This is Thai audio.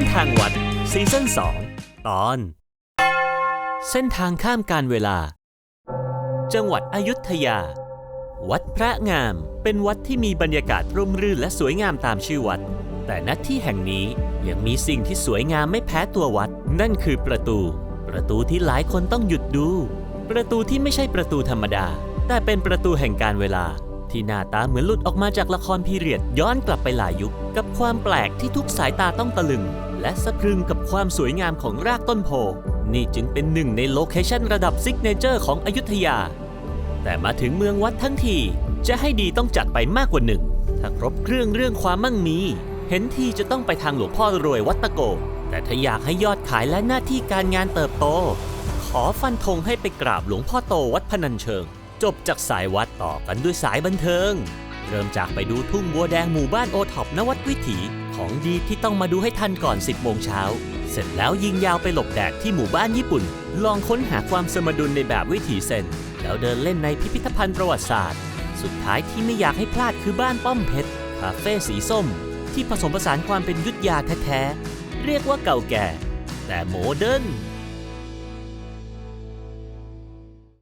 นทางวัดซีซั่น2 ตอน เส้นทางข้ามการเวลา จังหวัดอยุธยา วัดพระงามเป็นวัดที่มีบรรยากาศร่มรื่นและสวยงามตามชื่อวัด แต่ณที่แห่งนี้ยังมีสิ่งที่สวยงามไม่แพ้ตัววัด นั่นคือประตู ประตูที่หลายคนต้องหยุดดู ประตูที่ไม่ใช่ประตูธรรมดา แต่เป็นประตูแห่งการเวลาที่หน้าตาเหมือนหลุดออกมาจากละครพีเรียดย้อนกลับไปหลายยุค กับความแปลกที่ทุกสายตาต้องตะลึง และสะพรึงกับความสวยงามของรากต้นโพ นี่จึงเป็นหนึ่งในโลเคชันระดับซิกเนเจอร์ของอยุธยา แต่มาถึงเมืองวัดทั้งที จะให้ดีต้องจัดไปมากกว่าหนึ่ง ถ้าครบเครื่องเรื่องความมั่งมี เห็นทีจะต้องไปทางหลวงพ่อรวยวัดตะโก แต่ถ้าอยากให้ยอดขายและหน้าที่การงานเติบโต ขอฟันธงให้ไปกราบหลวงพ่อโตวัดพนัญเชิง จบจากสายวัดต่อกันด้วยสายบันเทิง เริ่มจากไปดูทุ่งบัวแดงหมู่บ้านโอท็อปนวัดวิถี ของดีที่ต้องมาดูให้ทันก่อน 10 โมงเช้า เสร็จแล้วยิงยาวไปหลบแดดที่หมู่บ้านญี่ปุ่น ลองค้นหาความสมดุลในแบบวิถีเซน แล้วเดินเล่นในพิพิธภัณฑ์ประวัติศาสตร์ สุดท้ายที่ไม่อยากให้พลาดคือบ้านป้อมเพชร คาเฟ่สีส้ม ที่ผสมผสานความเป็นยุทธยาแท้ๆ เรียกว่าเก่าแก่ แต่โมเดิร์น